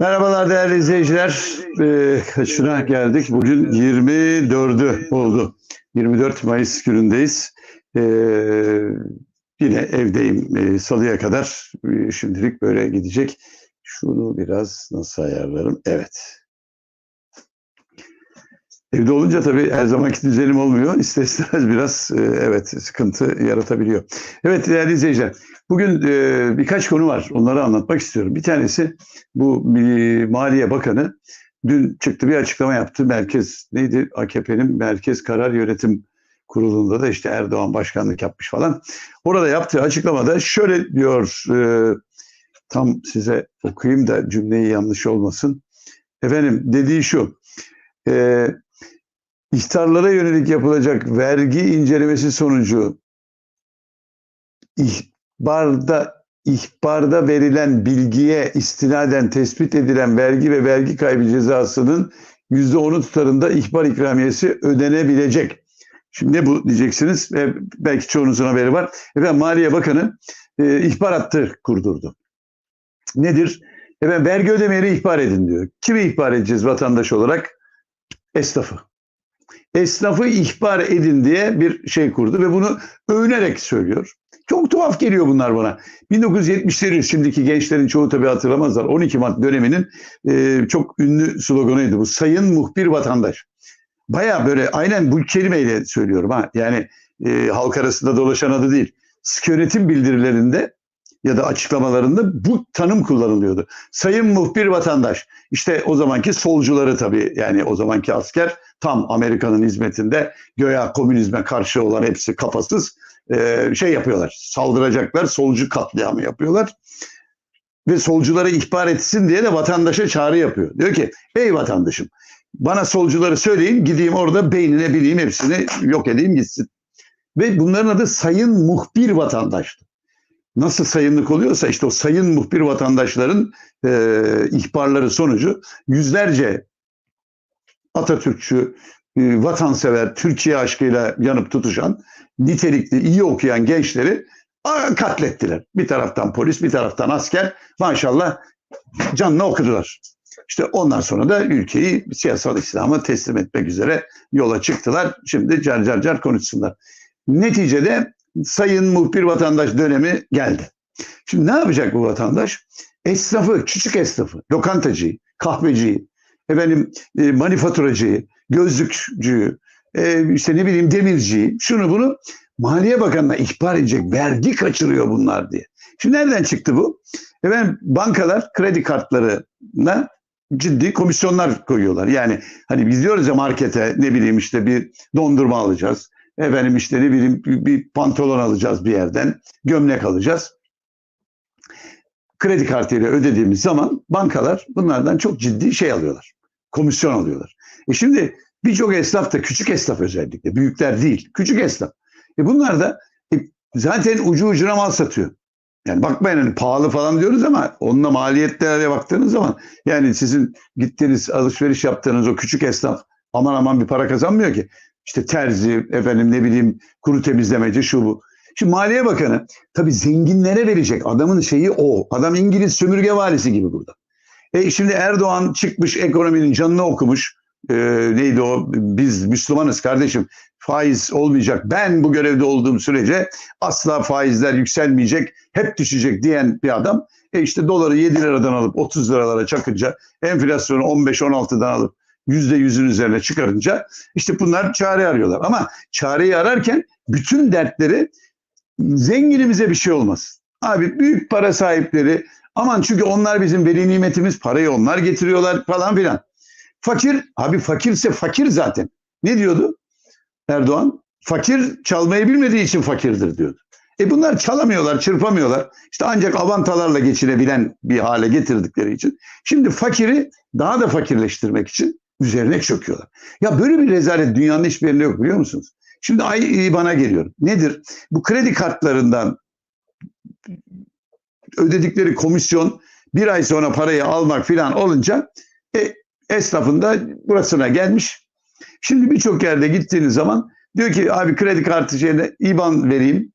Merhabalar değerli izleyiciler. Ee, kaçına geldik? Bugün 24'ü oldu. 24 Mayıs günündeyiz. Ee, yine evdeyim ee, salıya kadar. Ee, şimdilik böyle gidecek. Şunu biraz nasıl ayarlarım? Evet. Evde olunca tabii her zamanki düzenim olmuyor. İster istemez biraz e, evet sıkıntı yaratabiliyor. Evet değerli izleyiciler. Bugün e, birkaç konu var. Onları anlatmak istiyorum. Bir tanesi bu Maliye Bakanı dün çıktı bir açıklama yaptı. Merkez neydi? AKP'nin Merkez Karar Yönetim Kurulu'nda da işte Erdoğan başkanlık yapmış falan. Orada yaptığı açıklamada şöyle diyor e, tam size okuyayım da cümleyi yanlış olmasın. Efendim dediği şu. İhtarlara yönelik yapılacak vergi incelemesi sonucu ihbarda ihbarda verilen bilgiye istinaden tespit edilen vergi ve vergi kaybı cezasının %10'u tutarında ihbar ikramiyesi ödenebilecek. Şimdi ne bu diyeceksiniz ve belki çoğunuzun haberi var. Efendim Maliye Bakanı e, ihbar hattı kurdurdu. Nedir? Efendim vergi ödemeyeni ihbar edin diyor. Kimi ihbar edeceğiz vatandaş olarak? Esnafı esnafı ihbar edin diye bir şey kurdu ve bunu övünerek söylüyor. Çok tuhaf geliyor bunlar bana. 1970'lerin şimdiki gençlerin çoğu tabii hatırlamazlar. 12 Mart döneminin e, çok ünlü sloganıydı bu. Sayın muhbir vatandaş. Baya böyle aynen bu kelimeyle söylüyorum ha. Yani e, halk arasında dolaşan adı değil. Sık bildirilerinde ya da açıklamalarında bu tanım kullanılıyordu. Sayın muhbir vatandaş. İşte o zamanki solcuları tabii yani o zamanki asker tam Amerika'nın hizmetinde göya komünizme karşı olan hepsi kafasız e, şey yapıyorlar. Saldıracaklar, solcu katliamı yapıyorlar. Ve solcuları ihbar etsin diye de vatandaşa çağrı yapıyor. Diyor ki ey vatandaşım bana solcuları söyleyin gideyim orada beynine bileyim hepsini yok edeyim gitsin. Ve bunların adı sayın muhbir vatandaştı nasıl sayınlık oluyorsa işte o sayın muhbir vatandaşların e, ihbarları sonucu yüzlerce Atatürkçü, e, vatansever, Türkiye aşkıyla yanıp tutuşan, nitelikli, iyi okuyan gençleri katlettiler. Bir taraftan polis, bir taraftan asker maşallah canını okudular. İşte ondan sonra da ülkeyi siyasal İslam'a teslim etmek üzere yola çıktılar. Şimdi car car car konuşsunlar. Neticede sayın muhbir vatandaş dönemi geldi. Şimdi ne yapacak bu vatandaş? Esnafı, küçük esnafı, lokantacıyı, kahveciyi, efendim e, manifaturacıyı, gözlükçüyü, e, işte ne bileyim demirciyi, şunu bunu Maliye Bakanı'na ihbar edecek, vergi kaçırıyor bunlar diye. Şimdi nereden çıktı bu? Efendim bankalar kredi kartlarına ciddi komisyonlar koyuyorlar. Yani hani biz diyoruz ya markete ne bileyim işte bir dondurma alacağız. Efendim işte ne bileyim bir pantolon alacağız bir yerden, gömlek alacağız. Kredi kartıyla ödediğimiz zaman bankalar bunlardan çok ciddi şey alıyorlar. Komisyon alıyorlar. E şimdi birçok esnaf da küçük esnaf özellikle, büyükler değil, küçük esnaf. E bunlar da e, zaten ucu ucuna mal satıyor. Yani bakmayın hani pahalı falan diyoruz ama onunla maliyetlere baktığınız zaman yani sizin gittiğiniz alışveriş yaptığınız o küçük esnaf aman aman bir para kazanmıyor ki. İşte terzi, efendim ne bileyim kuru temizlemeci şu bu. Şimdi Maliye Bakanı tabii zenginlere verecek. Adamın şeyi o. Adam İngiliz sömürge valisi gibi burada. E şimdi Erdoğan çıkmış ekonominin canını okumuş. E, neydi o? Biz Müslümanız kardeşim. Faiz olmayacak. Ben bu görevde olduğum sürece asla faizler yükselmeyecek. Hep düşecek diyen bir adam. E işte doları 7 liradan alıp 30 liralara çakınca enflasyonu 15-16'dan alıp yüzde yüzün üzerine çıkarınca işte bunlar çare arıyorlar. Ama çareyi ararken bütün dertleri zenginimize bir şey olmaz. Abi büyük para sahipleri aman çünkü onlar bizim veli nimetimiz parayı onlar getiriyorlar falan filan. Fakir abi fakirse fakir zaten. Ne diyordu Erdoğan? Fakir çalmayı bilmediği için fakirdir diyordu. E bunlar çalamıyorlar, çırpamıyorlar. İşte ancak avantalarla geçinebilen bir hale getirdikleri için. Şimdi fakiri daha da fakirleştirmek için üzerine çöküyorlar. Ya böyle bir rezalet dünyanın hiçbir yerinde yok biliyor musunuz? Şimdi ay bana geliyor. Nedir? Bu kredi kartlarından ödedikleri komisyon bir ay sonra parayı almak filan olunca e, esnafın da burasına gelmiş. Şimdi birçok yerde gittiğiniz zaman diyor ki abi kredi kartı şeyine IBAN vereyim.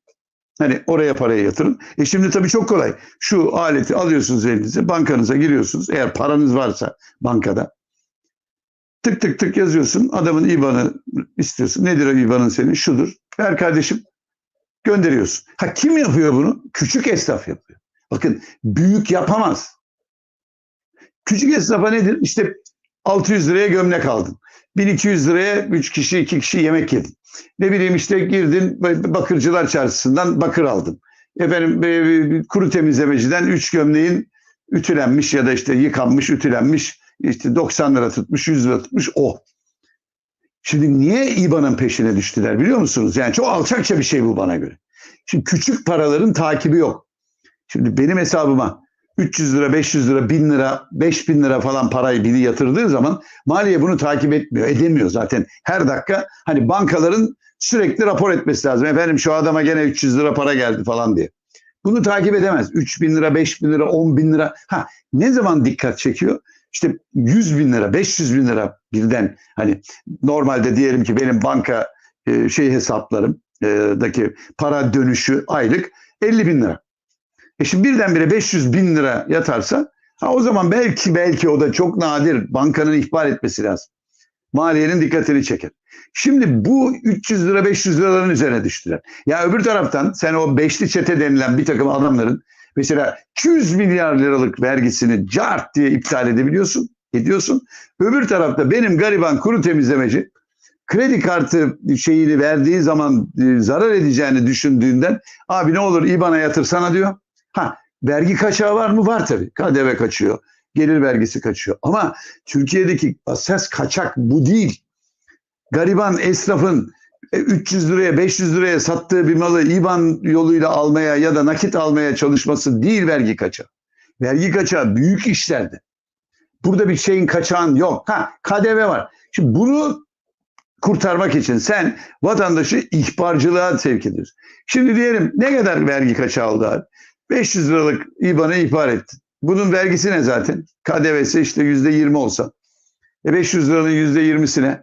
Hani oraya parayı yatırın. E şimdi tabii çok kolay. Şu aleti alıyorsunuz elinize, bankanıza giriyorsunuz. Eğer paranız varsa bankada. Tık tık tık yazıyorsun. Adamın IBAN'ı istiyorsun. Nedir o IBAN'ın senin? Şudur. Ver kardeşim. Gönderiyorsun. Ha kim yapıyor bunu? Küçük esnaf yapıyor. Bakın büyük yapamaz. Küçük esnafa nedir? İşte 600 liraya gömlek aldın. 1200 liraya 3 kişi 2 kişi yemek yedin. Ne bileyim işte girdin bakırcılar çarşısından bakır aldın. Efendim e, kuru temizlemeciden 3 gömleğin ütülenmiş ya da işte yıkanmış ütülenmiş işte 90 lira tutmuş 100 lira tutmuş o. Şimdi niye İBAN'ın peşine düştüler biliyor musunuz? Yani çok alçakça bir şey bu bana göre. Şimdi küçük paraların takibi yok. Şimdi benim hesabıma 300 lira, 500 lira, 1000 lira, 5000 lira falan parayı biri yatırdığı zaman maliye bunu takip etmiyor, edemiyor zaten. Her dakika hani bankaların sürekli rapor etmesi lazım. Efendim şu adama gene 300 lira para geldi falan diye. Bunu takip edemez. 3000 lira, 5000 lira, 10 bin lira. Ha ne zaman dikkat çekiyor? İşte 100 bin lira, 500 bin lira birden hani normalde diyelim ki benim banka e, şey hesaplarım e, daki para dönüşü aylık 50 bin lira. E şimdi birdenbire 500 bin lira yatarsa ha o zaman belki belki o da çok nadir bankanın ihbar etmesi lazım. Maliyenin dikkatini çeker. Şimdi bu 300 lira 500 liraların üzerine düştüler. Ya öbür taraftan sen o beşli çete denilen bir takım adamların mesela 200 milyar liralık vergisini cart diye iptal edebiliyorsun, ediyorsun. Öbür tarafta benim gariban kuru temizlemeci kredi kartı şeyini verdiği zaman e, zarar edeceğini düşündüğünden abi ne olur IBAN'a yatırsana diyor. Ha vergi kaçağı var mı? Var tabii. KDV kaçıyor. Gelir vergisi kaçıyor. Ama Türkiye'deki asas kaçak bu değil. Gariban esnafın 300 e, liraya 500 liraya sattığı bir malı IBAN yoluyla almaya ya da nakit almaya çalışması değil vergi kaçağı. Vergi kaçağı büyük işlerde. Burada bir şeyin kaçağın yok. Ha KDV var. Şimdi bunu kurtarmak için sen vatandaşı ihbarcılığa sevk ediyorsun. Şimdi diyelim ne kadar vergi kaçağı aldı abi? 500 liralık IBAN'ı ihbar ettin. Bunun vergisi ne zaten? KDV'si işte yüzde 20 olsa. E 500 liranın yüzde 20'sine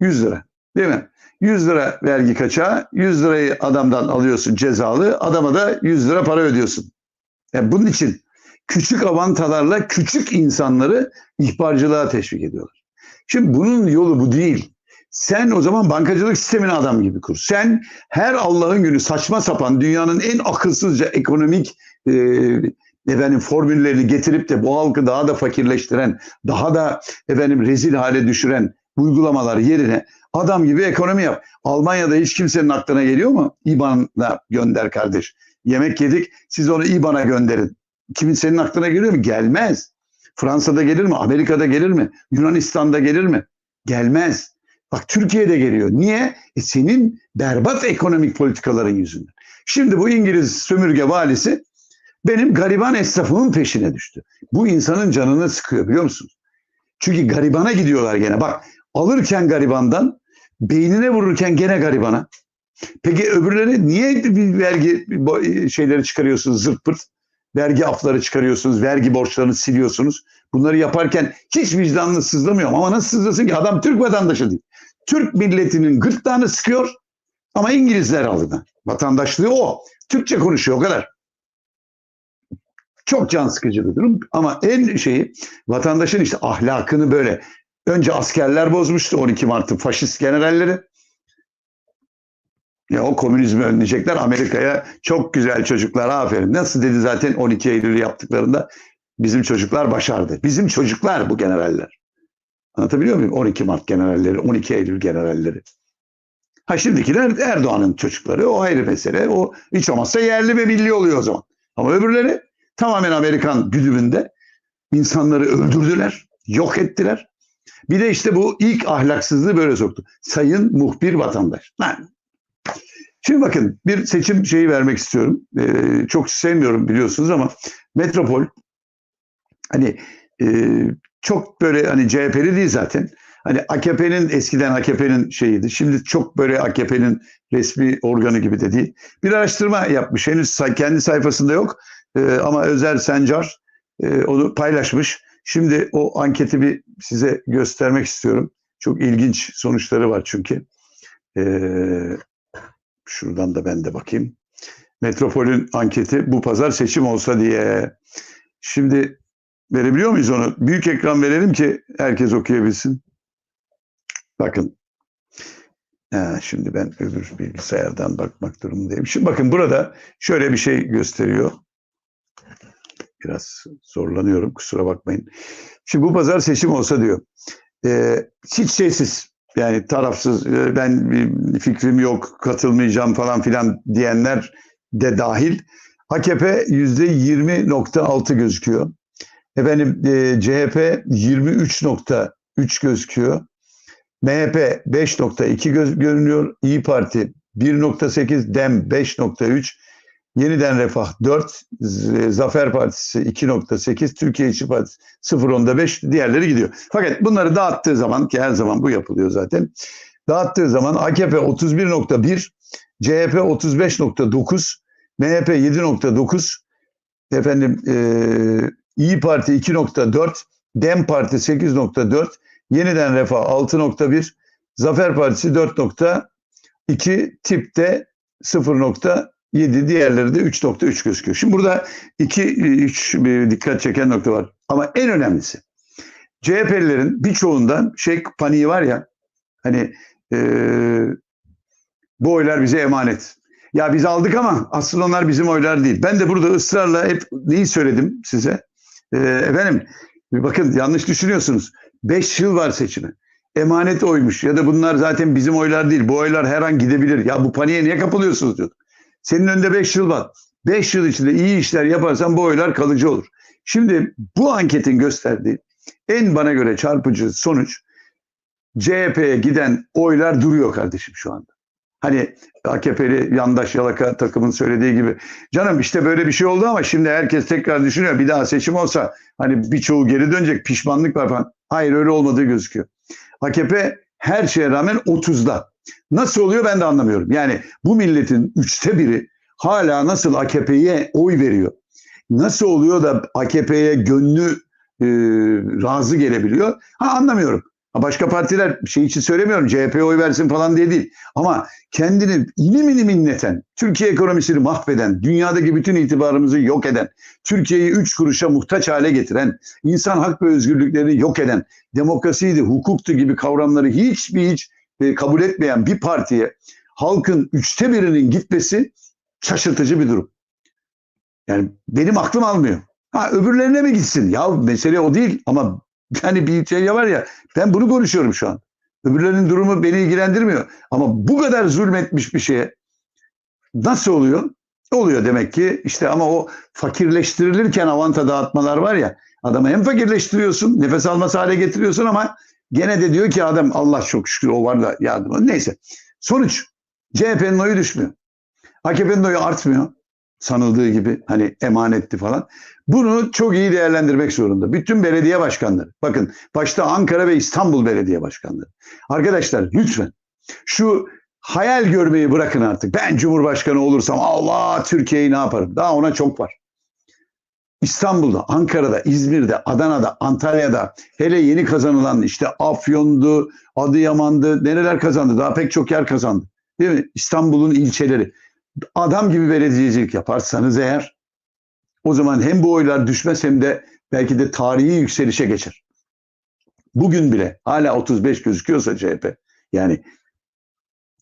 100 lira. Değil mi? 100 lira vergi kaçağı, 100 lirayı adamdan alıyorsun cezalı, adama da 100 lira para ödüyorsun. Yani bunun için küçük avantalarla küçük insanları ihbarcılığa teşvik ediyorlar. Şimdi bunun yolu bu değil. Sen o zaman bankacılık sistemini adam gibi kur. Sen her Allah'ın günü saçma sapan dünyanın en akılsızca ekonomik e, efendim formüllerini getirip de bu halkı daha da fakirleştiren, daha da efendim rezil hale düşüren uygulamalar yerine adam gibi ekonomi yap. Almanya'da hiç kimsenin aklına geliyor mu? İBAN'a gönder kardeş. Yemek yedik siz onu İBAN'a gönderin. Kimin senin aklına geliyor mu? Gelmez. Fransa'da gelir mi? Amerika'da gelir mi? Yunanistan'da gelir mi? Gelmez. Bak Türkiye'de geliyor. Niye? E senin berbat ekonomik politikaların yüzünden. Şimdi bu İngiliz sömürge valisi benim gariban esnafımın peşine düştü. Bu insanın canını sıkıyor biliyor musunuz? Çünkü garibana gidiyorlar gene. Bak alırken garibandan, beynine vururken gene garibana. Peki öbürleri niye bir vergi şeyleri çıkarıyorsunuz zırt pırt? Vergi afları çıkarıyorsunuz, vergi borçlarını siliyorsunuz. Bunları yaparken hiç vicdanını sızlamıyor ama nasıl sızlasın ki adam Türk vatandaşı değil. Türk milletinin gırtlağını sıkıyor ama İngilizler aldı. Vatandaşlığı o. Türkçe konuşuyor o kadar. Çok can sıkıcı bir durum ama en şeyi vatandaşın işte ahlakını böyle önce askerler bozmuştu 12 Mart'ın faşist generalleri. Ya o komünizmi önleyecekler Amerika'ya çok güzel çocuklar aferin. Nasıl dedi zaten 12 Eylül'ü yaptıklarında bizim çocuklar başardı. Bizim çocuklar bu generaller. Anlatabiliyor muyum? 12 Mart generalleri, 12 Eylül generalleri. Ha şimdikiler Erdoğan'ın çocukları o ayrı mesele. O hiç olmazsa yerli ve milli oluyor o zaman. Ama öbürleri tamamen Amerikan güdümünde insanları öldürdüler, yok ettiler. Bir de işte bu ilk ahlaksızlığı böyle soktu. Sayın muhbir vatandaş. Lan. Şimdi bakın bir seçim şeyi vermek istiyorum. Ee, çok sevmiyorum biliyorsunuz ama Metropol hani e, çok böyle hani CHP'li değil zaten. Hani AKP'nin eskiden AKP'nin şeyiydi. Şimdi çok böyle AKP'nin resmi organı gibi de değil. Bir araştırma yapmış. Henüz kendi sayfasında yok. Ee, ama Özer Sencar e, onu paylaşmış. Şimdi o anketi bir size göstermek istiyorum. Çok ilginç sonuçları var çünkü. Ee, şuradan da ben de bakayım. Metropol'ün anketi bu pazar seçim olsa diye. Şimdi verebiliyor muyuz onu? Büyük ekran verelim ki herkes okuyabilsin. Bakın. Ha, şimdi ben öbür bilgisayardan bakmak durumundayım. Şimdi bakın burada şöyle bir şey gösteriyor. Biraz zorlanıyorum kusura bakmayın. Şimdi bu pazar seçim olsa diyor. Ee, hiç şeysiz yani tarafsız e, ben bir fikrim yok katılmayacağım falan filan diyenler de dahil. AKP yüzde 20.6 gözüküyor. Efendim e, CHP 23.3 gözüküyor. MHP 5.2 göz, görünüyor. İyi Parti 1.8, DEM 5.3, Yeniden Refah 4, Z- Zafer Partisi 2.8, Türkiye İşçi Partisi 0.5 diğerleri gidiyor. Fakat bunları dağıttığı zaman ki her zaman bu yapılıyor zaten. Dağıttığı zaman AKP 31.1, CHP 35.9, MHP 7.9, efendim e, İyi Parti 2.4, DEM Parti 8.4, Yeniden Refah 6.1, Zafer Partisi 4.2, tipte 0.7 diğerleri de 3.3 gözüküyor. Şimdi burada iki üç dikkat çeken nokta var. Ama en önemlisi CHP'lilerin birçoğundan şey paniği var ya hani e, bu oylar bize emanet. Ya biz aldık ama aslında onlar bizim oylar değil. Ben de burada ısrarla hep neyi söyledim size? E, efendim bakın yanlış düşünüyorsunuz. 5 yıl var seçime. Emanet oymuş ya da bunlar zaten bizim oylar değil. Bu oylar her an gidebilir. Ya bu paniğe niye kapılıyorsunuz diyor. Senin önünde 5 yıl var. 5 yıl içinde iyi işler yaparsan bu oylar kalıcı olur. Şimdi bu anketin gösterdiği en bana göre çarpıcı sonuç CHP'ye giden oylar duruyor kardeşim şu anda. Hani AKP'li yandaş yalaka takımın söylediği gibi. Canım işte böyle bir şey oldu ama şimdi herkes tekrar düşünüyor. Bir daha seçim olsa hani birçoğu geri dönecek pişmanlık var falan. Hayır öyle olmadığı gözüküyor. AKP her şeye rağmen 30'da. Nasıl oluyor ben de anlamıyorum. Yani bu milletin üçte biri hala nasıl AKP'ye oy veriyor? Nasıl oluyor da AKP'ye gönlü e, razı gelebiliyor? Ha anlamıyorum. Başka partiler şey için söylemiyorum CHP'ye oy versin falan diye değil. Ama kendini ilim ilim inleten, Türkiye ekonomisini mahveden, dünyadaki bütün itibarımızı yok eden, Türkiye'yi üç kuruşa muhtaç hale getiren, insan hak ve özgürlüklerini yok eden, demokrasiydi, hukuktu gibi kavramları hiç bir hiç e, kabul etmeyen bir partiye halkın üçte birinin gitmesi şaşırtıcı bir durum. Yani benim aklım almıyor. Ha öbürlerine mi gitsin? Ya mesele o değil ama yani bir şey var ya ben bunu konuşuyorum şu an. Öbürlerinin durumu beni ilgilendirmiyor. Ama bu kadar zulmetmiş bir şeye nasıl oluyor? Oluyor demek ki işte ama o fakirleştirilirken avanta dağıtmalar var ya adamı hem fakirleştiriyorsun nefes alması hale getiriyorsun ama gene de diyor ki adam Allah çok şükür o var da yardım. Neyse sonuç CHP'nin oyu düşmüyor. AKP'nin oyu artmıyor sanıldığı gibi hani emanetti falan. Bunu çok iyi değerlendirmek zorunda. Bütün belediye başkanları. Bakın başta Ankara ve İstanbul belediye başkanları. Arkadaşlar lütfen şu hayal görmeyi bırakın artık. Ben Cumhurbaşkanı olursam Allah Türkiye'yi ne yaparım? Daha ona çok var. İstanbul'da, Ankara'da, İzmir'de, Adana'da, Antalya'da hele yeni kazanılan işte Afyon'du, Adıyaman'dı, nereler kazandı? Daha pek çok yer kazandı. Değil mi? İstanbul'un ilçeleri. Adam gibi belediyecilik yaparsanız eğer o zaman hem bu oylar düşmez hem de belki de tarihi yükselişe geçer. Bugün bile hala 35 gözüküyorsa CHP yani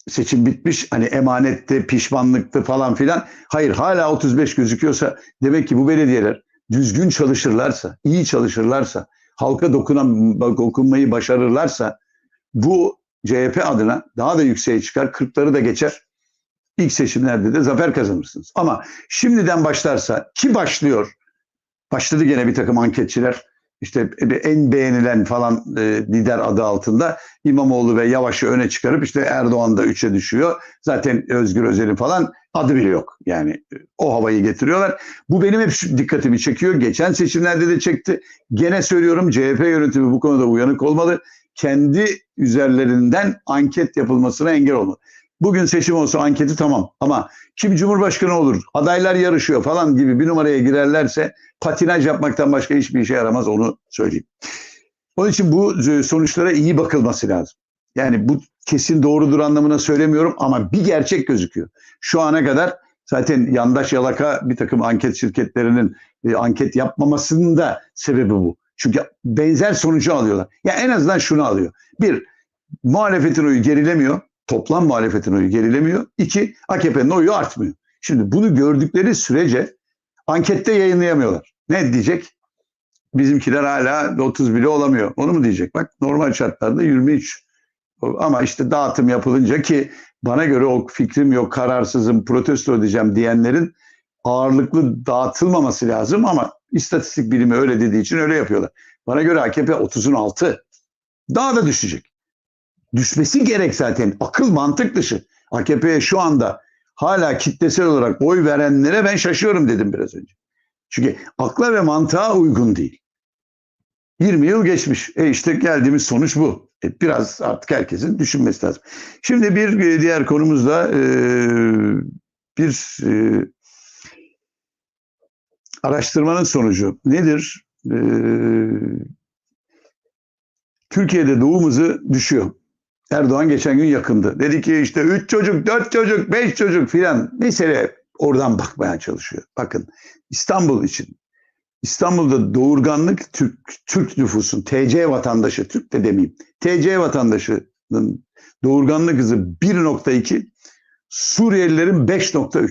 seçim bitmiş hani emanetti, pişmanlıktı falan filan. Hayır hala 35 gözüküyorsa demek ki bu belediyeler düzgün çalışırlarsa, iyi çalışırlarsa, halka dokunan, dokunmayı başarırlarsa bu CHP adına daha da yükseğe çıkar, 40'ları da geçer. İlk seçimlerde de zafer kazanırsınız. Ama şimdiden başlarsa ki başlıyor. Başladı gene bir takım anketçiler. İşte en beğenilen falan e, lider adı altında İmamoğlu ve Yavaş'ı öne çıkarıp işte Erdoğan da 3'e düşüyor. Zaten Özgür Özel'in falan adı bile yok. Yani e, o havayı getiriyorlar. Bu benim hep dikkatimi çekiyor. Geçen seçimlerde de çekti. Gene söylüyorum CHP yönetimi bu konuda uyanık olmalı. Kendi üzerlerinden anket yapılmasına engel olmalı. Bugün seçim olsa anketi tamam ama kim cumhurbaşkanı olur, adaylar yarışıyor falan gibi bir numaraya girerlerse patinaj yapmaktan başka hiçbir işe yaramaz onu söyleyeyim. Onun için bu sonuçlara iyi bakılması lazım. Yani bu kesin doğrudur anlamına söylemiyorum ama bir gerçek gözüküyor. Şu ana kadar Zaten yandaş yalaka bir takım anket şirketlerinin e, anket yapmamasının da sebebi bu. Çünkü benzer sonucu alıyorlar. Ya en azından şunu alıyor. Bir, muhalefetin oyu gerilemiyor. Toplam muhalefetin oyu gerilemiyor. İki, AKP'nin oyu artmıyor. Şimdi bunu gördükleri sürece ankette yayınlayamıyorlar. Ne diyecek? Bizimkiler hala 30 bile olamıyor. Onu mu diyecek? Bak normal şartlarda 23. Ama işte dağıtım yapılınca ki bana göre o fikrim yok, kararsızım, protesto edeceğim diyenlerin ağırlıklı dağıtılmaması lazım ama istatistik bilimi öyle dediği için öyle yapıyorlar. Bana göre AKP 30'un altı. Daha da düşecek. Düşmesi gerek zaten. Akıl mantık dışı. AKP'ye şu anda hala kitlesel olarak oy verenlere ben şaşıyorum dedim biraz önce. Çünkü akla ve mantığa uygun değil. 20 yıl geçmiş. E işte geldiğimiz sonuç bu. E biraz artık herkesin düşünmesi lazım. Şimdi bir e, diğer konumuz da e, bir e, araştırmanın sonucu nedir? E, Türkiye'de doğum hızı düşüyor. Erdoğan geçen gün yakındı. Dedi ki işte 3 çocuk, 4 çocuk, 5 çocuk filan. Mesele oradan bakmaya çalışıyor. Bakın İstanbul için. İstanbul'da doğurganlık Türk, Türk nüfusun, TC vatandaşı, Türk de demeyeyim, TC vatandaşının doğurganlık hızı 1.2, Suriyelilerin 5.3.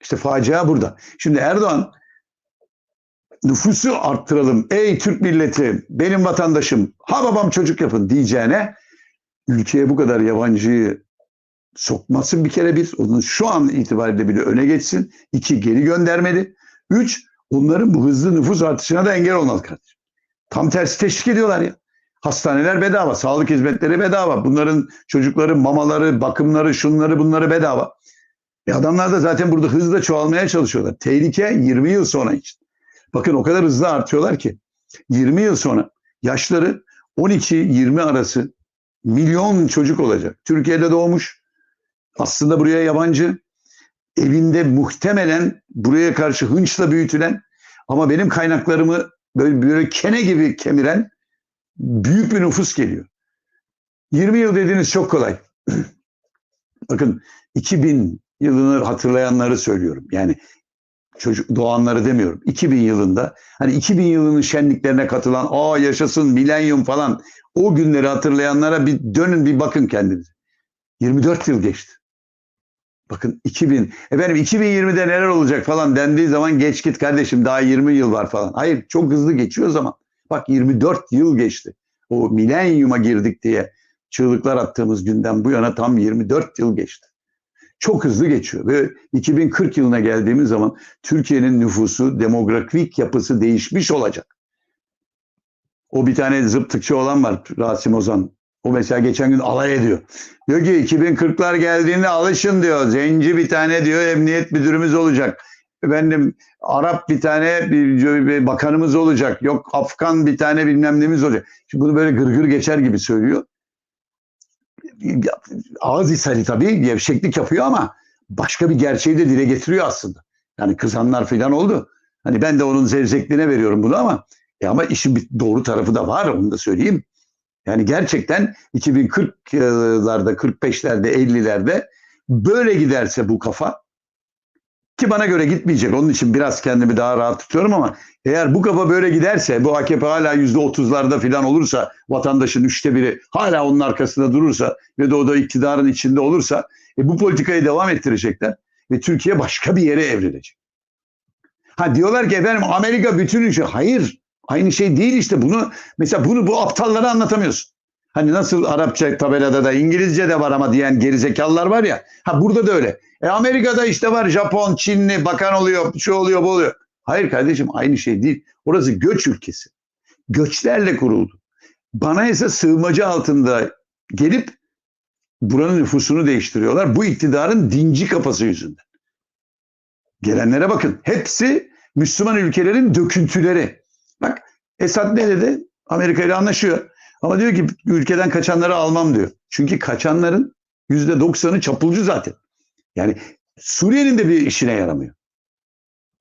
İşte facia burada. Şimdi Erdoğan nüfusu arttıralım. Ey Türk milleti, benim vatandaşım, ha babam çocuk yapın diyeceğine ülkeye bu kadar yabancıyı sokması bir kere bir, onun şu an itibariyle bile öne geçsin. İki, geri göndermeli. Üç, onların bu hızlı nüfus artışına da engel olmalı kardeşim. Tam tersi teşvik ediyorlar ya. Hastaneler bedava, sağlık hizmetleri bedava. Bunların çocukları, mamaları, bakımları, şunları bunları bedava. E adamlar da zaten burada hızla çoğalmaya çalışıyorlar. Tehlike 20 yıl sonra için. Bakın o kadar hızlı artıyorlar ki 20 yıl sonra yaşları 12-20 arası milyon çocuk olacak. Türkiye'de doğmuş. Aslında buraya yabancı. Evinde muhtemelen buraya karşı hınçla büyütülen ama benim kaynaklarımı böyle, böyle kene gibi kemiren büyük bir nüfus geliyor. 20 yıl dediğiniz çok kolay. Bakın 2000 yılını hatırlayanları söylüyorum. Yani çocuk doğanları demiyorum. 2000 yılında hani 2000 yılının şenliklerine katılan aa yaşasın milenyum falan o günleri hatırlayanlara bir dönün bir bakın kendinize. 24 yıl geçti. Bakın 2000 efendim 2020'de neler olacak falan dendiği zaman geç git kardeşim daha 20 yıl var falan. Hayır çok hızlı geçiyor zaman. Bak 24 yıl geçti. O milenyuma girdik diye çığlıklar attığımız günden bu yana tam 24 yıl geçti. Çok hızlı geçiyor ve 2040 yılına geldiğimiz zaman Türkiye'nin nüfusu, demografik yapısı değişmiş olacak. O bir tane zıptıkçı olan var Rasim Ozan. O mesela geçen gün alay ediyor. Diyor ki 2040'lar geldiğinde alışın diyor. Zenci bir tane diyor emniyet müdürümüz olacak. Efendim Arap bir tane bir, bir bakanımız olacak. Yok Afgan bir tane bilmem nemiz olacak. Şimdi bunu böyle gırgır geçer gibi söylüyor. Ağız ishali tabii gevşeklik yapıyor ama başka bir gerçeği de dile getiriyor aslında. Yani kızanlar falan oldu. Hani ben de onun zevzekliğine veriyorum bunu ama e ama işin bir doğru tarafı da var onu da söyleyeyim. Yani gerçekten 2040'larda, 45'lerde, 50'lerde böyle giderse bu kafa ki bana göre gitmeyecek. Onun için biraz kendimi daha rahat tutuyorum ama eğer bu kafa böyle giderse, bu AKP hala %30'larda falan olursa, vatandaşın üçte biri hala onun arkasında durursa ve de o da iktidarın içinde olursa e, bu politikayı devam ettirecekler ve Türkiye başka bir yere evrilecek. Ha diyorlar ki efendim Amerika bütün işi. Hayır. Aynı şey değil işte bunu mesela bunu bu aptallara anlatamıyorsun. Hani nasıl Arapça tabelada da İngilizce de var ama diyen gerizekalılar var ya. Ha burada da öyle. E Amerika'da işte var Japon, Çinli bakan oluyor, şu oluyor, bu oluyor. Hayır kardeşim aynı şey değil. Orası göç ülkesi. Göçlerle kuruldu. Bana ise sığınmacı altında gelip buranın nüfusunu değiştiriyorlar. Bu iktidarın dinci kafası yüzünden. Gelenlere bakın. Hepsi Müslüman ülkelerin döküntüleri. Bak Esad ne dedi? Amerika ile anlaşıyor. Ama diyor ki ülkeden kaçanları almam diyor. Çünkü kaçanların yüzde doksanı çapulcu zaten. Yani Suriye'nin de bir işine yaramıyor.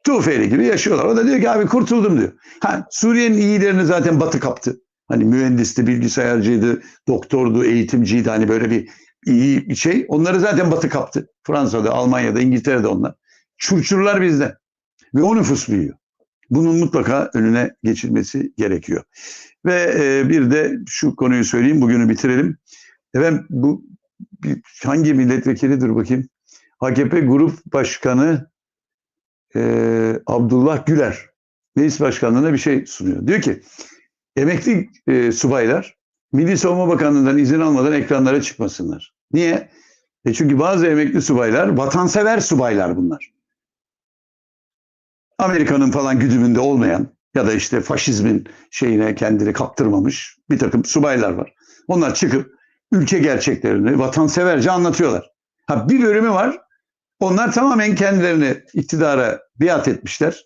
Tufeli gibi yaşıyorlar. O da diyor ki abi kurtuldum diyor. Ha, Suriye'nin iyilerini zaten Batı kaptı. Hani mühendisti, bilgisayarcıydı, doktordu, eğitimciydi. Hani böyle bir iyi bir şey. Onları zaten Batı kaptı. Fransa'da, Almanya'da, İngiltere'de onlar. Çurçurlar bizde. Ve o nüfus büyüyor. Bunun mutlaka önüne geçilmesi gerekiyor. Ve e, bir de şu konuyu söyleyeyim, bugünü bitirelim. Efendim bu hangi milletvekilidir bakayım? AKP Grup Başkanı e, Abdullah Güler meclis başkanlığına bir şey sunuyor. Diyor ki emekli e, subaylar Milli Savunma Bakanlığı'ndan izin almadan ekranlara çıkmasınlar. Niye? E çünkü bazı emekli subaylar vatansever subaylar bunlar. Amerika'nın falan güdümünde olmayan ya da işte faşizmin şeyine kendini kaptırmamış bir takım subaylar var. Onlar çıkıp ülke gerçeklerini vatanseverce anlatıyorlar. Ha bir bölümü var. Onlar tamamen kendilerini iktidara biat etmişler.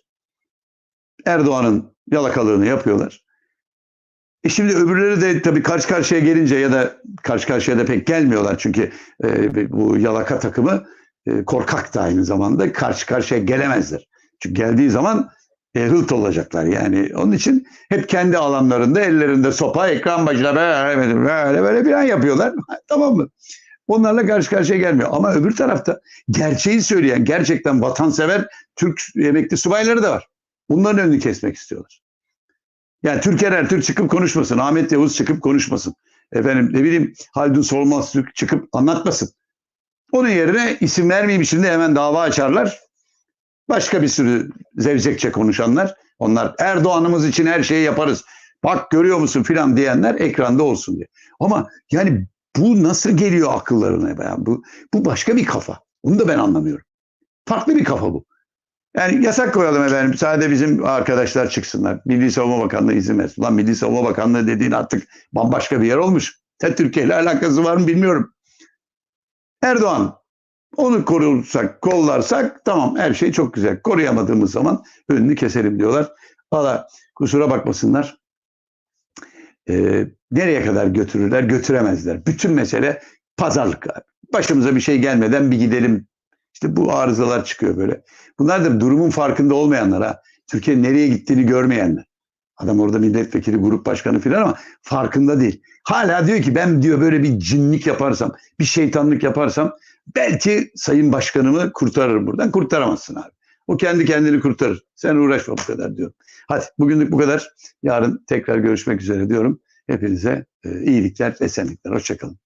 Erdoğan'ın yalakalığını yapıyorlar. E şimdi öbürleri de tabii karşı karşıya gelince ya da karşı karşıya da pek gelmiyorlar çünkü e, bu yalaka takımı e, korkak da aynı zamanda karşı karşıya gelemezler. Çünkü geldiği zaman e, hılt olacaklar yani. Onun için hep kendi alanlarında ellerinde sopa ekran başına böyle böyle, böyle bir an yapıyorlar. tamam mı? Onlarla karşı karşıya gelmiyor. Ama öbür tarafta gerçeği söyleyen gerçekten vatansever Türk emekli subayları da var. Bunların önünü kesmek istiyorlar. Yani Türker Ertürk çıkıp konuşmasın. Ahmet Yavuz çıkıp konuşmasın. Efendim ne bileyim Haldun Solmaz Türk çıkıp anlatmasın. Onun yerine isim vermeyeyim şimdi hemen dava açarlar. Başka bir sürü zevzekçe konuşanlar. Onlar Erdoğan'ımız için her şeyi yaparız. Bak görüyor musun filan diyenler ekranda olsun diye. Ama yani bu nasıl geliyor akıllarına? Yani bu, bu başka bir kafa. Onu da ben anlamıyorum. Farklı bir kafa bu. Yani yasak koyalım efendim. Sadece bizim arkadaşlar çıksınlar. Milli Savunma Bakanlığı izin versin. Lan Milli Savunma Bakanlığı dediğin artık bambaşka bir yer olmuş. Sen Türkiye ile alakası var mı bilmiyorum. Erdoğan onu korursak, kollarsak tamam her şey çok güzel. Koruyamadığımız zaman önünü keselim diyorlar. Valla kusura bakmasınlar. Ee, nereye kadar götürürler? Götüremezler. Bütün mesele pazarlık. Başımıza bir şey gelmeden bir gidelim. İşte bu arızalar çıkıyor böyle. Bunlar da durumun farkında olmayanlar ha. Türkiye nereye gittiğini görmeyenler. Adam orada milletvekili, grup başkanı filan ama farkında değil. Hala diyor ki ben diyor böyle bir cinlik yaparsam, bir şeytanlık yaparsam belki sayın başkanımı kurtarırım buradan. Kurtaramazsın abi. O kendi kendini kurtarır. Sen uğraşma bu kadar diyorum. Hadi bugünlük bu kadar. Yarın tekrar görüşmek üzere diyorum. Hepinize e, iyilikler, esenlikler. Hoşçakalın.